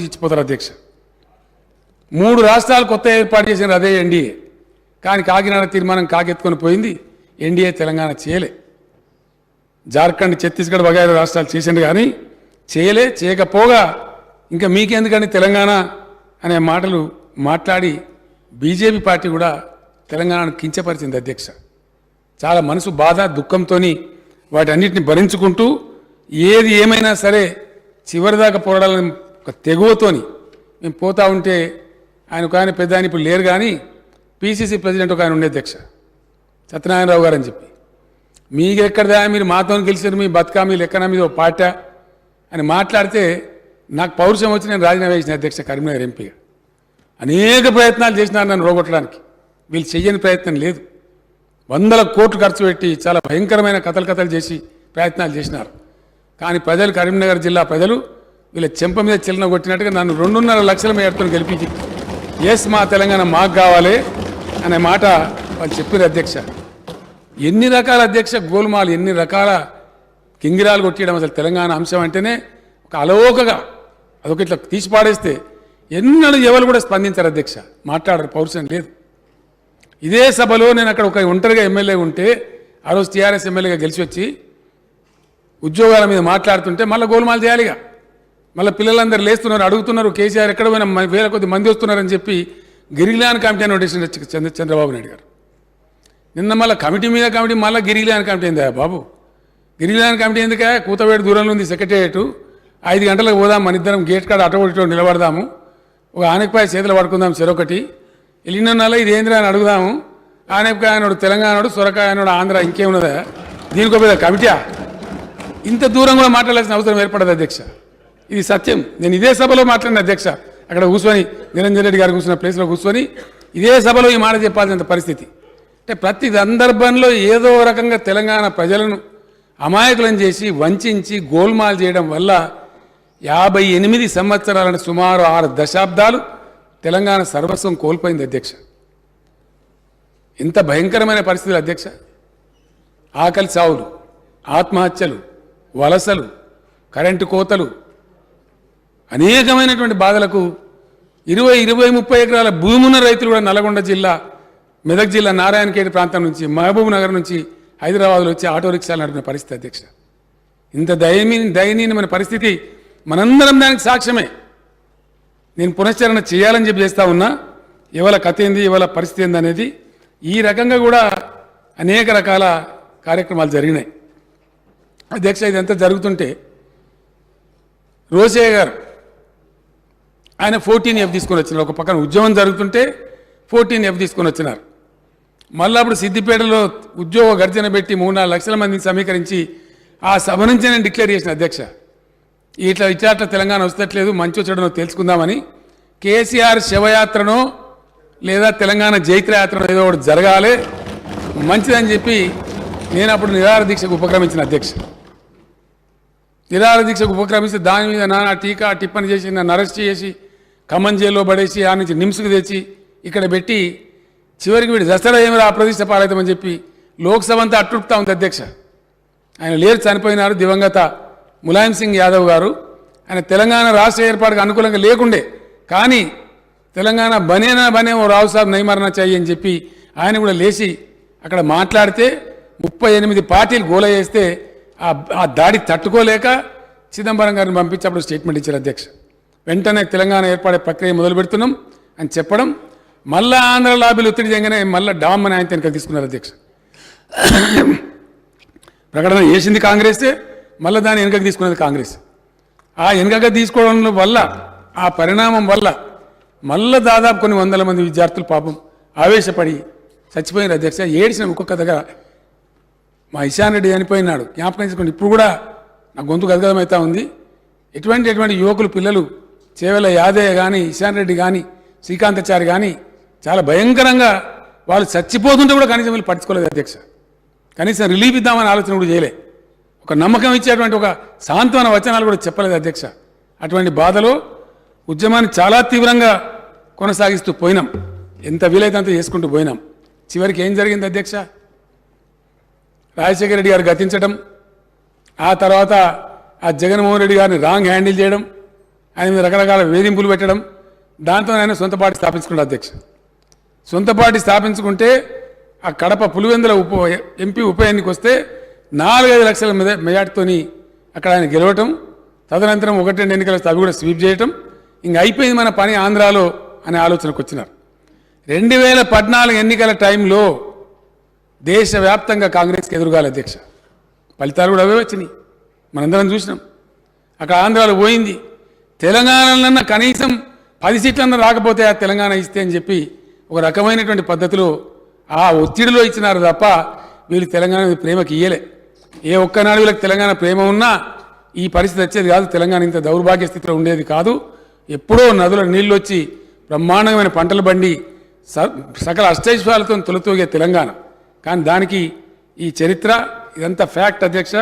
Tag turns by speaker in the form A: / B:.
A: ఇచ్చిపోతారు అధ్యక్ష. మూడు రాష్ట్రాలు కొత్త ఏర్పాటు చేసిన అదే ఎన్డీఏ. కానీ కాకినాడ తీర్మానం కాకెత్తుకొని పోయింది ఎన్డీఏ తెలంగాణ చేయలే. జార్ఖండ్ ఛత్తీస్గఢ్ వగైరా రాష్ట్రాలు చేసిండు కానీ చేయలే చేయకపోగా ఇంకా మీకెందుకని తెలంగాణ అనే మాటలు మాట్లాడి బీజేపీ పార్టీ కూడా తెలంగాణను కించపరిచింది అధ్యక్ష. చాలా మనసు బాధ దుఃఖంతో వాటన్నిటిని భరించుకుంటూ ఏది ఏమైనా సరే చివరిదాకా పోరాడాలని ఒక తెగువతోని. మేము పోతా ఉంటే ఆయన ఒక ఆయన పెద్ద ఆయన ఇప్పుడు లేరు కానీ పీసీసీ ప్రెసిడెంట్ ఒక ఆయన ఉండే అధ్యక్ష. సత్యనారాయణరావు గారు అని చెప్పి. మీకు ఎక్కడదా మీరు మాతో గెలిచారు మీ బతుకా మీ లెక్కన మీద ఒక పాట అని మాట్లాడితే నాకు పౌరుషం వచ్చి నేను రాజీనామా చేసిన అధ్యక్ష కరీంనగర్ ఎంపీగా. అనేక ప్రయత్నాలు చేసినారు నన్ను రోగొట్టడానికి. వీళ్ళు చెయ్యని ప్రయత్నం లేదు. వందల కోట్లు ఖర్చు పెట్టి చాలా భయంకరమైన కథలు కథలు చేసి ప్రయత్నాలు చేసినారు. కానీ ప్రజలు కరీంనగర్ జిల్లా ప్రజలు వీళ్ళ చెంప మీద చిల్లన కొట్టినట్టుగా నన్ను రెండున్నర లక్షల మేడతో గెలిపించి ఎస్ మా తెలంగాణ మాకు కావాలి అనే మాట వాళ్ళు చెప్పారు అధ్యక్ష. ఎన్ని రకాల అధ్యక్ష గోల్మాలు ఎన్ని రకాల కింగిరాలు కొట్టేయడం అసలు తెలంగాణ అంశం అంటేనే ఒక అలవోకగా అదొక ఇట్లా తీసి పాడేస్తే ఎన్నడూ ఎవరు కూడా స్పందించారు అధ్యక్ష. మాట్లాడరు పౌరుషం లేదు. ఇదే సభలో నేను అక్కడ ఒక ఒంటరిగా ఎమ్మెల్యే ఉంటే ఆ రోజు టీఆర్ఎస్ ఎమ్మెల్యేగా గెలిచి వచ్చి ఉద్యోగాల మీద మాట్లాడుతుంటే మళ్ళీ గోల్మాలు చేయాలిగా. మళ్ళీ పిల్లలందరూ లేస్తున్నారు అడుగుతున్నారు కేసీఆర్ ఎక్కడ పోయినా వేల కొద్ది మంది వస్తున్నారని చెప్పి గిరిగిలాన్ కమిటీ అని నోటీస్ చంద్ర చంద్రబాబు నాయుడు గారు. నిన్న మళ్ళీ కమిటీ మీద కమిటీ మళ్ళీ గిరిగిలాన్ కమిటీ అయిందా బాబు? గిరిగిలాన్ కమిటీ ఎందుకే? కూతవేడు దూరంలో ఉంది సెక్రటేరియట్. ఐదు గంటలకు పోదాం మన ఇద్దరం గేట్ కాడ అటో నిలబడదాము. ఒక ఆనకపాయ చేతులు పడుకుందాం చెరొకటి. వెళ్ళిన ఇది ఏంద్రా అని అడుగుదాము. ఆనపకాయ అనోడు తెలంగాణడు సొరకాయ అనోడు ఆంధ్ర ఇంకేమున్నదా? దీనికో పెద్ద కమిటీయా? ఇంత దూరం కూడా మాట్లాడాల్సిన అవసరం ఏర్పడదు అధ్యక్ష. ఇది సత్యం. నేను ఇదే సభలో మాట్లాడిన అధ్యక్ష. అక్కడ కూర్చొని నిరంజన్ రెడ్డి గారు కూర్చున్న ప్లేస్లో కూర్చొని ఇదే సభలో ఈ మాట చెప్పాల్సిన పరిస్థితి. అంటే ప్రతి సందర్భంలో ఏదో రకంగా తెలంగాణ ప్రజలను అమాయకులను చేసి వంచి గోల్మాల్ చేయడం వల్ల యాభై ఎనిమిది సంవత్సరాలను సుమారు ఆరు దశాబ్దాలు తెలంగాణ సర్వస్వం కోల్పోయింది అధ్యక్ష. ఎంత భయంకరమైన పరిస్థితులు అధ్యక్ష. ఆకలి చావులు ఆత్మహత్యలు వలసలు కరెంటు కోతలు అనేకమైనటువంటి బాధలకు ఇరవై ఇరవై ముప్పై ఎకరాల భూమి ఉన్న రైతులు కూడా నల్గొండ జిల్లా మెదక్ జిల్లా నారాయణఖేడ్ ప్రాంతం నుంచి మహబూబ్ నగర్ నుంచి హైదరాబాద్లో వచ్చి ఆటో రిక్షాలు నడిపిన పరిస్థితి అధ్యక్ష. ఇంత దయనీ దయనీయమైన పరిస్థితి మనందరం దానికి సాక్ష్యమే. నేను పునశ్చరణ చేయాలని చెప్పి చేస్తా ఉన్నా. ఇవాళ కథ ఏంది ఇవాళ పరిస్థితి ఏంది అనేది ఈ రకంగా కూడా అనేక రకాల కార్యక్రమాలు జరిగినాయి. అధ్యక్ష ఇదంతా జరుగుతుంటే రోసయ్య గారు ఆయన ఫోర్టీన్ ఎఫ్ తీసుకొని వచ్చినారు. ఒక పక్కన ఉద్యమం జరుగుతుంటే ఫోర్టీన్ ఎఫ్ తీసుకొని వచ్చినారు. మళ్ళీ అప్పుడు సిద్దిపేటలో ఉద్యోగ గర్జన పెట్టి మూడు నాలుగు లక్షల మందిని సమీకరించి ఆ సభ నుంచి నేను డిక్లేర్ చేసిన అధ్యక్ష. ఇట్లా ఇట్లా అట్లా తెలంగాణ వస్తట్లేదు మంచి వచ్చడనో తెలుసుకుందామని కేసీఆర్ శివయాత్రనో లేదా తెలంగాణ జైత్రయాత్రనో ఏదో ఒకటి జరగాలి మంచిదని చెప్పి నేను అప్పుడు నిరాహార దీక్షకు ఉపక్రమించిన అధ్యక్ష. నిరాహార దీక్షకు ఉపక్రమిస్తే దాని మీద నానా టీకా టిప్పని చేసి నన్ను అరెస్ట్ చేసి ఖమ్మం జైల్లో పడేసి ఆ నుంచి నిమ్స్కి తెచ్చి ఇక్కడ పెట్టి చివరికి వీడు దసరా ఏమి ఆ ప్రతిష్ట పాలవుతామని చెప్పి లోక్సభ అంతా అట్టుడుపుతా ఉంది అధ్యక్ష. ఆయన లేరు చనిపోయినారు దివంగత ములాయం సింగ్ యాదవ్ గారు. ఆయన తెలంగాణ రాష్ట్ర ఏర్పాటుకు అనుకూలంగా లేకుండే. కానీ తెలంగాణ బనేనా బనే ఓ రావు సాబ్ నైమరణ చెయ్యి అని చెప్పి ఆయన కూడా లేచి అక్కడ మాట్లాడితే ముప్పై ఎనిమిది పార్టీలు గోల చేస్తే ఆ ఆ దాడి తట్టుకోలేక చిదంబరం గారిని పంపించి అప్పుడు స్టేట్మెంట్ ఇచ్చారు అధ్యక్ష. వెంటనే తెలంగాణ ఏర్పడే ప్రక్రియ మొదలు పెడుతున్నాం అని చెప్పడం మళ్ళా ఆంధ్ర లాబీలు ఒత్తిడి చేయగానే మళ్ళీ డామ్ అని ఆయన వెనక తీసుకున్నారు అధ్యక్ష. ప్రకటన చేసింది కాంగ్రెసే మళ్ళీ దాన్ని వెనుకకు తీసుకున్నది కాంగ్రెస్. ఆ వెనుకగా తీసుకోవడం వల్ల ఆ పరిణామం వల్ల మళ్ళీ దాదాపు కొన్ని వందల మంది విద్యార్థులు పాపం ఆవేశపడి చచ్చిపోయిన అధ్యక్ష. ఏడిసిన ఒక్కొక్క దగ్గర మా ఇషాన్ రెడ్డి చనిపోయినాడు. జ్ఞాపకం చేసుకోండి ఇప్పుడు కూడా నా గొంతు గదగదమవుతా ఉంది. ఎటువంటి ఎటువంటి యువకులు పిల్లలు చేవెల యాదయ్య కానీ ఇషాన్ రెడ్డి కానీ శ్రీకాంతాచారి కానీ చాలా భయంకరంగా వాళ్ళు చచ్చిపోతుంటే కూడా కనీసం వీళ్ళు పట్టించుకోలేదు అధ్యక్ష. కనీసం రిలీఫ్ ఇద్దామని ఆలోచన కూడా చేయలే. ఒక నమ్మకం ఇచ్చేటువంటి ఒక సాంత్వన వచనాలు కూడా చెప్పలేదు అధ్యక్ష. అటువంటి బాధలో ఉద్యమాన్ని చాలా తీవ్రంగా కొనసాగిస్తూ పోయినాం. ఎంత వీలైతే అంత చేసుకుంటూ పోయినాం. చివరికి ఏం జరిగింది అధ్యక్ష? రాజశేఖర రెడ్డి గారు గతించడం ఆ తర్వాత ఆ జగన్మోహన్ రెడ్డి గారిని రాంగ్ హ్యాండిల్ చేయడం ఆయన మీద రకరకాల వేధింపులు పెట్టడం దాంతో ఆయన సొంత పార్టీ స్థాపించుకున్నాడు అధ్యక్ష. సొంత పార్టీ స్థాపించుకుంటే ఆ కడప పులివెందుల ఉప ఎంపీ ఉప ఎన్నిక వస్తే నాలుగైదు లక్షల మెజా మెజార్టీతోని అక్కడ ఆయన గెలవటం తదనంతరం ఒకటి రెండు ఎన్నికలు వస్తే అవి కూడా స్వీప్ చేయటం ఇంక అయిపోయింది మన పని ఆంధ్రాలో అనే ఆలోచనకు వచ్చినారు. రెండు వేల పద్నాలుగు ఎన్నికల టైంలో దేశవ్యాప్తంగా కాంగ్రెస్కి ఎదురుగాలి అధ్యక్ష. ఫలితాలు కూడా అవే వచ్చినాయి. మనందరం చూసినాం. అక్కడ ఆంధ్రాలో పోయింది. తెలంగాణలో కనీసం పది సీట్లన్నా రాకపోతే ఆ తెలంగాణ ఇస్తే అని చెప్పి ఒక రకమైనటువంటి పద్ధతిలో ఆ ఒత్తిడిలో ఇచ్చినారు తప్ప వీళ్ళు తెలంగాణ ప్రేమకి ఇయ్యలే. ఏ ఒక్కనాడు వీళ్ళకి తెలంగాణ ప్రేమ ఉన్నా ఈ పరిస్థితి వచ్చేది కాదు. తెలంగాణ ఇంత దౌర్భాగ్య స్థితిలో ఉండేది కాదు. ఎప్పుడో నదుల నీళ్ళు వచ్చి బ్రహ్మాండమైన పంటలు బండి స- సకల అష్టైశ్వర్యాలతో తొలతూగే తెలంగాణ. కానీ దానికి ఈ చరిత్ర ఇదంతా ఫ్యాక్ట్ అధ్యక్ష.